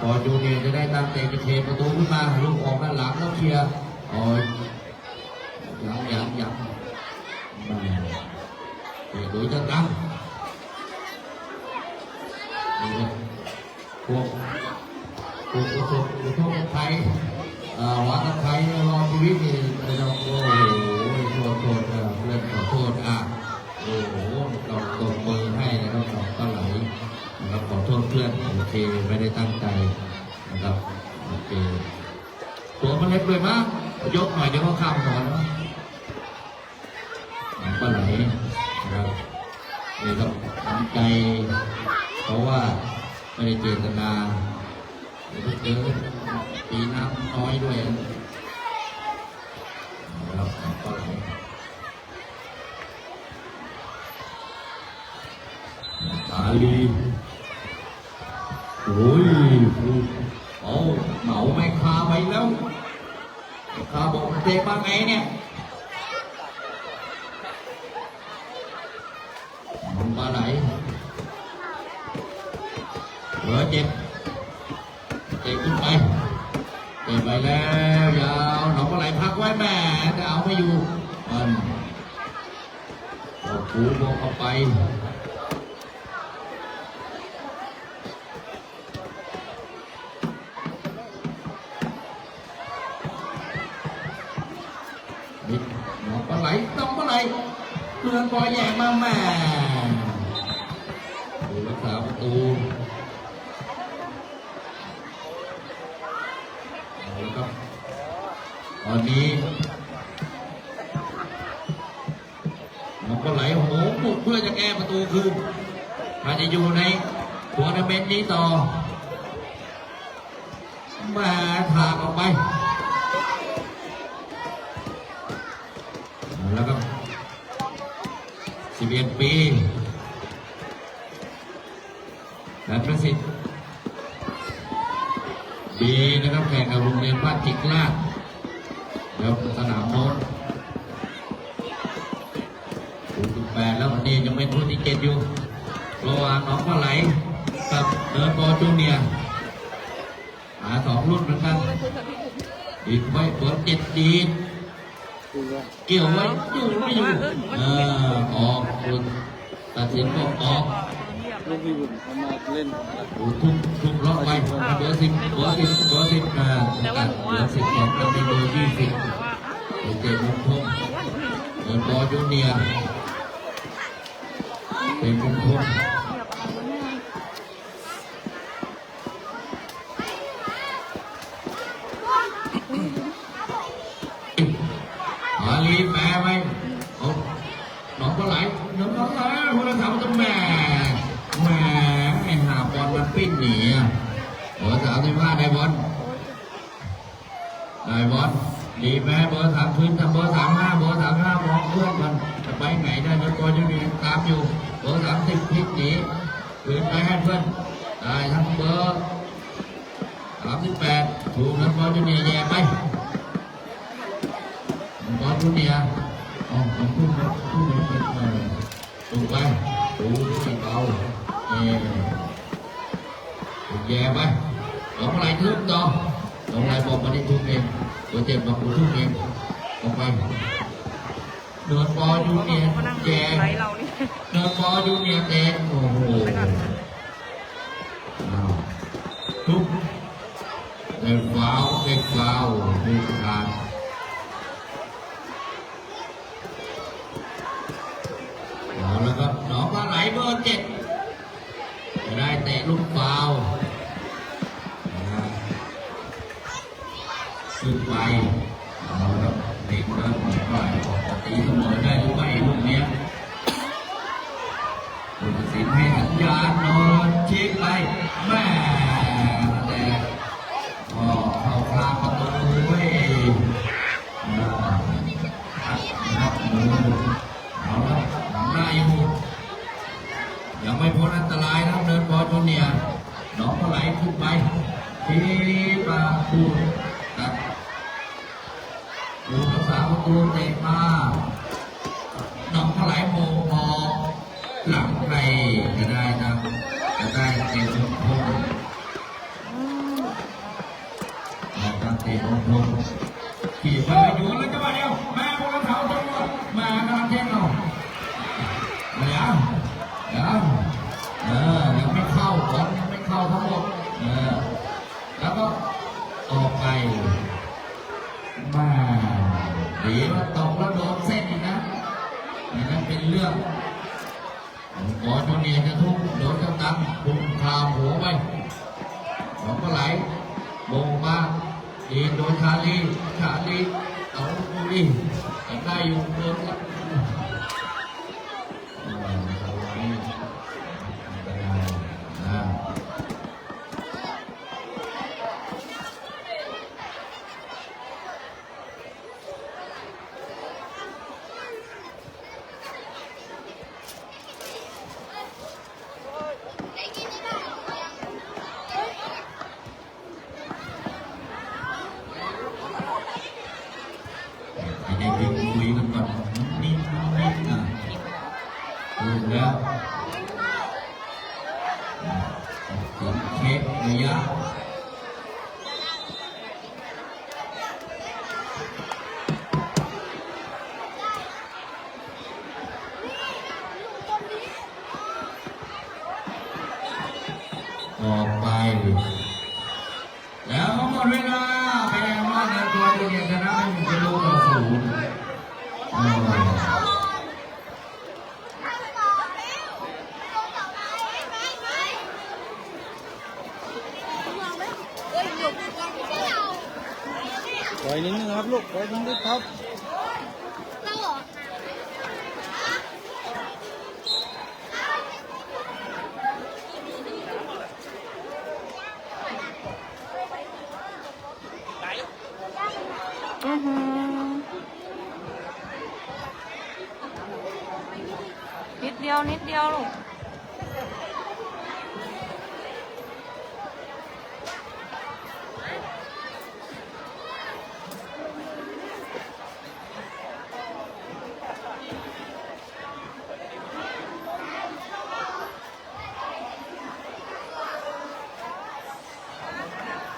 พอจูเนียจะได้ตั้งเตะจะเทประตูขึ้นมาลูกออกด้านหลังแล้วเคลียร์อ๋อยังยังยังเตะโดยจะตั้งนี่ครับพวกพวกประสบอุทกภัยวังกับภัยรอชีวิตนี่เราโอ้โหโทษโทษเอ่อเพื่อนขอโทษอะโอ้โหเราตบมือ ษเพื่อนโอเคไม่ได้ตั้งใจนะครับโอเคตัวมันเล็กเลยมากยกหน่อยเดี๋ยวเขาข้ามถอนนะปลาไหลนะครับนี่ครับน้ำใจ เพราะว่าไม่ได้เจตนาเยวไปเจอปีน้ำน้อยด้วยนะครับปลาไหลอาลี โอ้ยเอาเหมาไม่คาไปแล้วคาบอกเตะมาไงเนี่ย น้องปลาไหลน้องปลาไหลเพื่อนบอยแย่มาแม่ดูรักษาประตูเอาละครับตอนนี้น้องปลาไหลโหมบุกเพื่อจะแก้ประตูคืนถ้าจะอยู่ในทัวร์นาเมนต์นี้ต่อมาถากออกไป แล้วก็11ปีนันประสิทธิ์บีนะครับแข่งกับโรงเรานจิกลาดแล้วสนามโน้นถูกแปดแล้ววันนี้ยังเป็นผู้ที่เจ็ดอยู่ระหว่างน้องปลาไหลกับเดินบอลจูเนียหาสองรุ่นเหมือนกันอีกไว้เปิดเจ็ดดีดเกี่ยวไว้อยู่ไม่อยู่เออออกคุณตัดสินก็ออก ลูกพี่บุญเขามาเล่นโอ้ทุ่มทุ่มล็อกไปเบอร์สิบเบอร์สิบเบอร์สิบอ่าตัดเบอร์สิบสองเป็นเบอร์ยี่สิบเจมงคงเดินบอลจูเนียร์เป็นมงคงอาลีแม่ไหมเอาหนองปลาไหลหนองปลาไหลคุณธรรมต้องแม่แม่ไอ้หาบอลมันปิ้นหนีอะ สิบห้าได้บอลได้บอลดีแม่เบอร์สามพื้นทำเบอร์สามห้าเบอร์สามห้ามองเพื่อนมันจะไปไหนได้เดี๋ยวตัวจะมีตามอยู่ เบอร์สามสิบพลิกหนีคืนไปให้เพื่อนได้ทั้งเบอร์สามสิบแปดถูกนั้นบอลจะเนี่ยแย่ไปบอลทุเนียอ๋อผมพูดนะพูดนะเป็นเออถูกไปถูกไม่เบาเออถูกแย่ไป ลองอะไรทุกต่อลองอะไรบอกมาที่ทุกเองตัวเจ็บบอกกูทุกเองออกไปเดินบอลยูเนียมานั่งดูแย่ไลฟ์เดินบอลยูเนียเตะโอ้โหอ้าวทุกได้ฟาวล์ได้ฟาวการเอาแล้วครับหนองปลาไหลเบอร์เจ็ด ขึ้ หลังไปจะได้นะจะได้เต็มพงนะคตับเต็มพงที่ไป หมดเวลาแสดงว่าในตัวเดียวชนะหนึ่งกิโลต่อศูนย์ปล่อยนิดนึงครับลูกปล่อยนิดนึงครับ อือหือนิดเดียวนิดเดียวลูก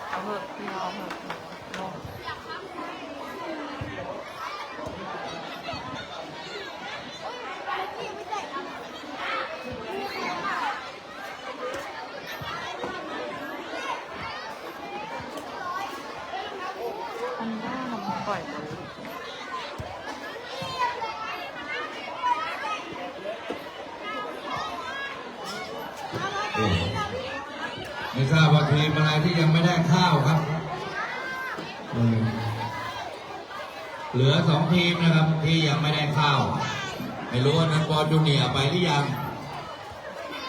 เอาเถอะพี่เอาเถอะลง อันด้ามันปล่อยไป ไม่ทราบว่าทีมอะไรที่ ยังไม่ได้ข้าวครับอืมเหลือสองทีมนะครับ ที่ยังไม่ได้ข้าว ไม่รู้ว่านันบอลจูเนียร์ไปหรือยัง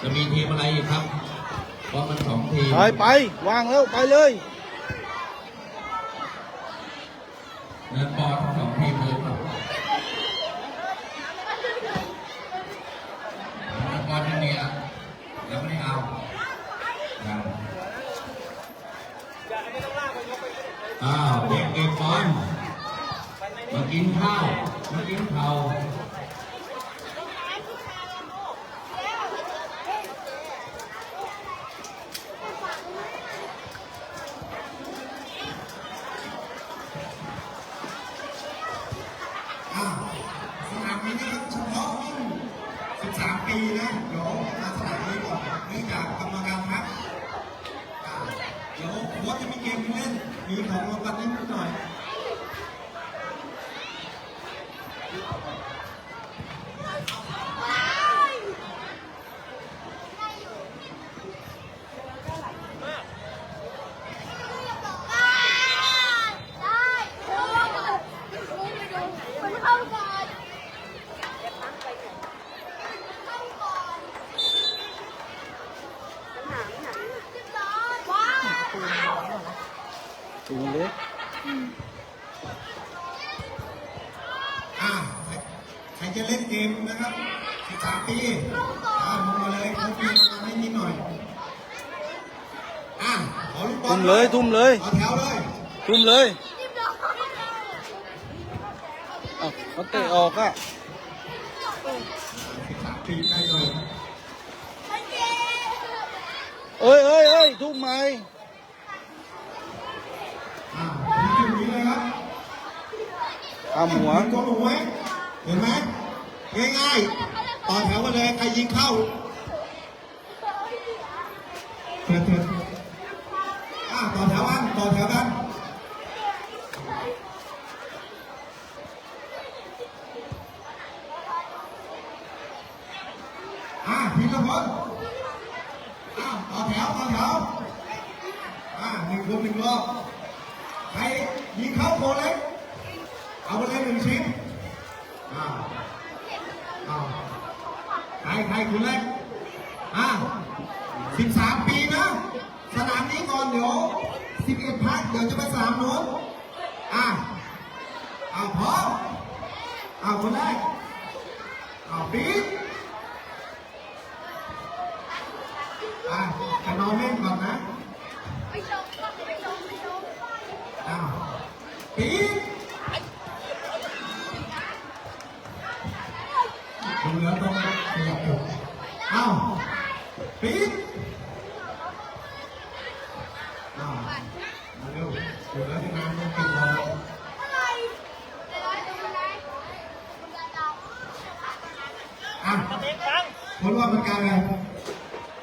จะมีทีมอะไรอีกครับเพราะมันสองทีม ไปไปวางแล้วไปเลยนันบอลทั้งสองทีมเลยครับนันบอลจูเนียร์ยังไม่ได้เอายังอ้าวเด็กเก็บบอลมากินข้าวมากินข้าว อ่าสนามนี้นะครับเฉพาะรุ่น13 ปีนะ เดี๋ยวมาสนามนี้ก่อนเนื่องจากกรรมการพักอ่าเดี๋ย ว่าจะมีเกมเล่นมีของรางวัลนิดหน่อย ยต่อแถวเลยทุ่มเลยเอาเขาเตะออกอะเอ้ยเอ้ยเอ้ยทุ่มไหมข้ามหัวกดหัวเห็นไหมง่ายๆต่อแถวกันเลยใครยิงเข้าเถิด ต่อแถวนั้นอ่าพี่ทุกคนอะต่อแถวต่อแถวอ่าหนึ่งรวมหนึ่งรอบใครยิงเข้าโคเล็กเอาไปเลยหนึ่งชิ้นอ่าอ่าใครใครคุณเล็กอ่าสิบสามปีนะ สนามนี้ก่อนเดี๋ยว สิบเอ็ดพักเดี๋ยวจะไปสนามโน้นอะอะพร้อมอะคนแรก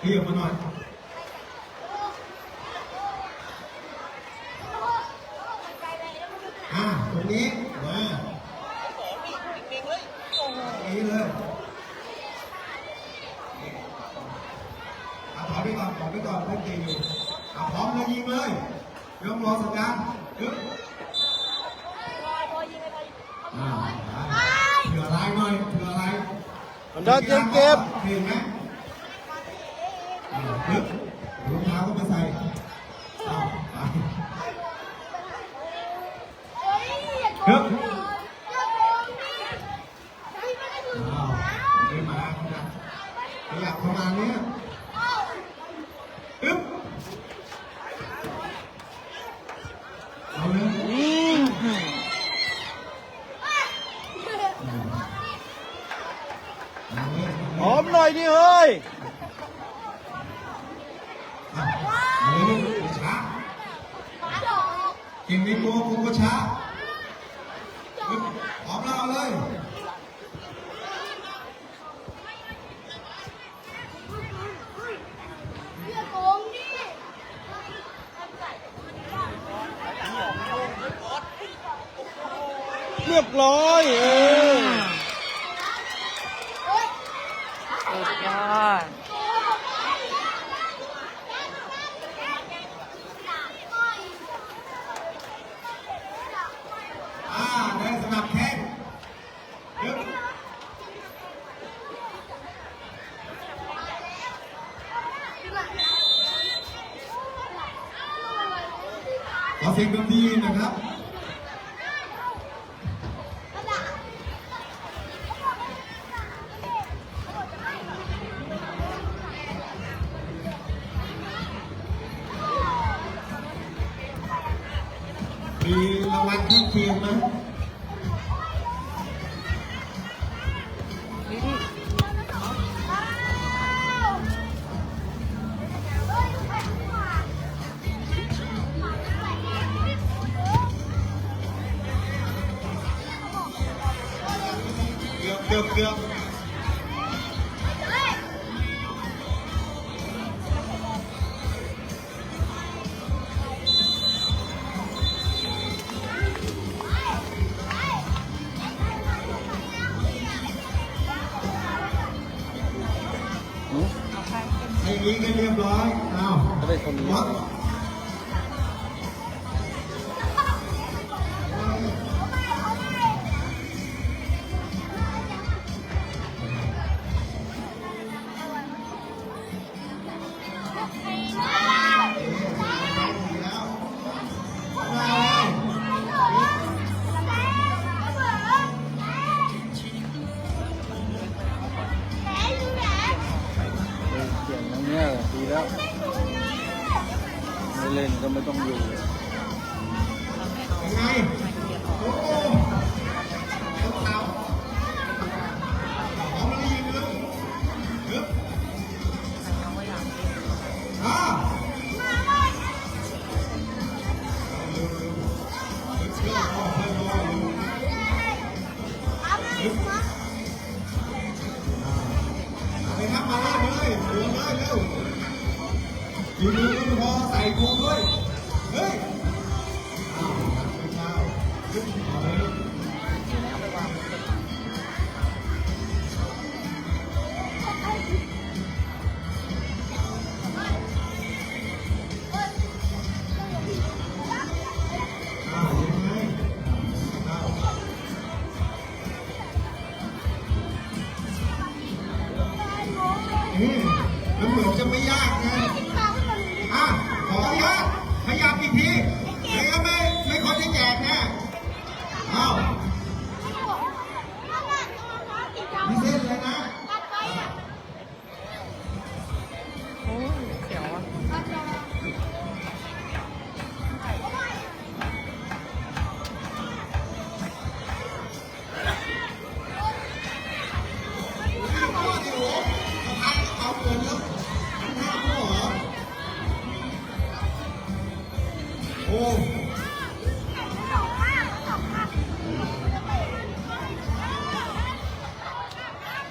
你也不拿 สียงดนตรีนะครับ เล่นก็ไม่ต้องอยู่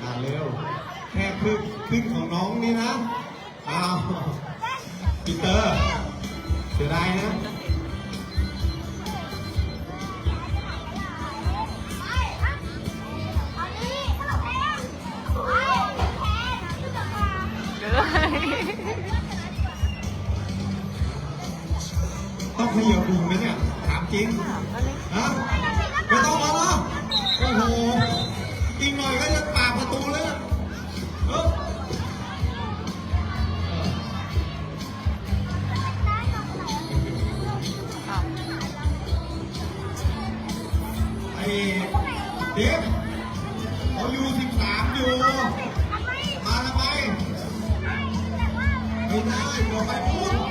่าเร็ว แค่ครึ่นครึ่งของน้องนี่นะอ้าวปีเตอร์เสียดายนะต้องขยับหนึ่งนะเนี่ยถามจริง กินได้ตัวไปพูด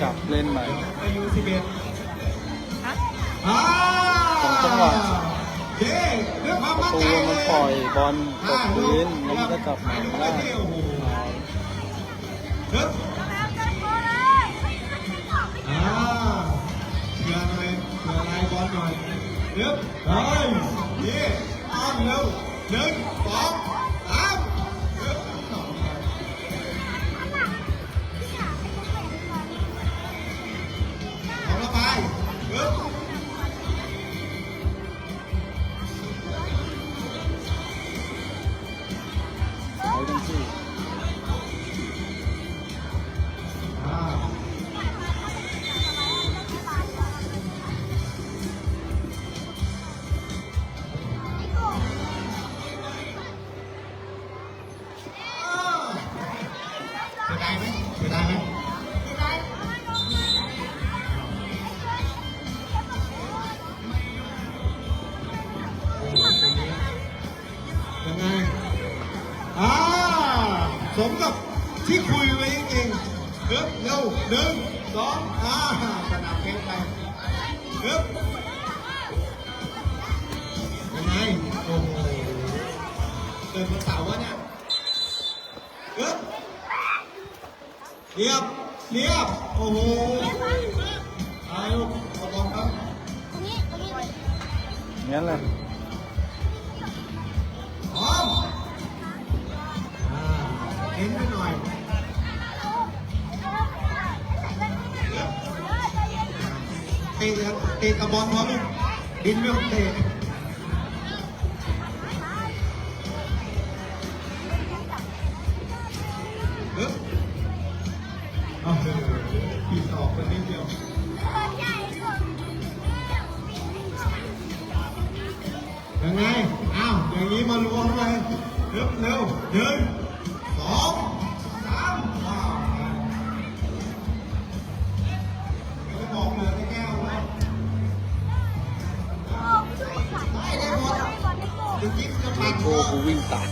จับเล่นใหม่อายุสิบเอ็ดของจังหวะประตูมันปล่อยบอลตกพื้นแล้วก็กลับมาได้เดือบไปเย่อ้อมเร็วหนึ่ง เรียบเรียบโอ้โหเอาลูกขอบคุณครับงั้นเลยพร้อมอ่เอ็นไปหน่อยเตะเตะกระบอลพร้อมดินไม่ต้องเตะ วิ่งตาม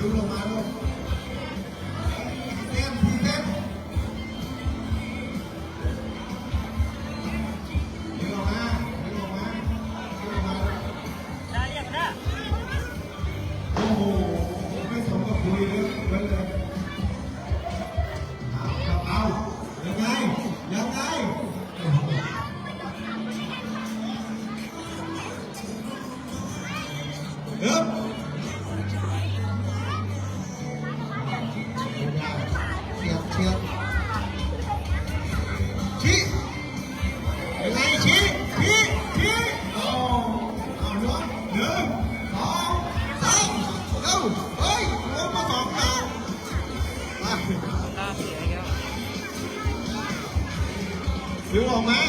E o Romário ดึงออกมา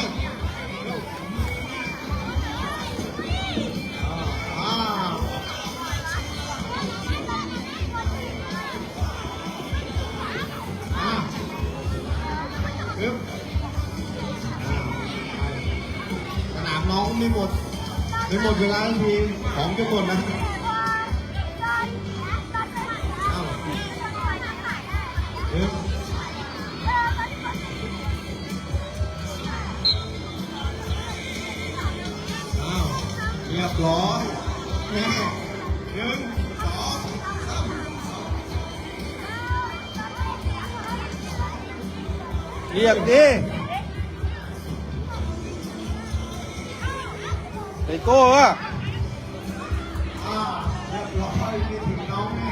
สนามน้องไม่หมดไม่หมดเวลาทีของจะหมดนะ ไปโก้อะเรียบร้อยมีถึงน้องแ